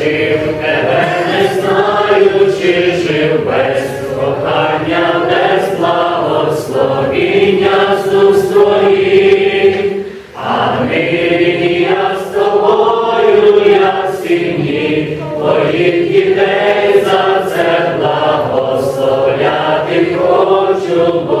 жив, тебе не знаю, чи жив без кохання, без благословіння з. А нині я з тобою, я в сім'ї, твоїх дітей за це благословляти хочу, бо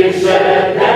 you said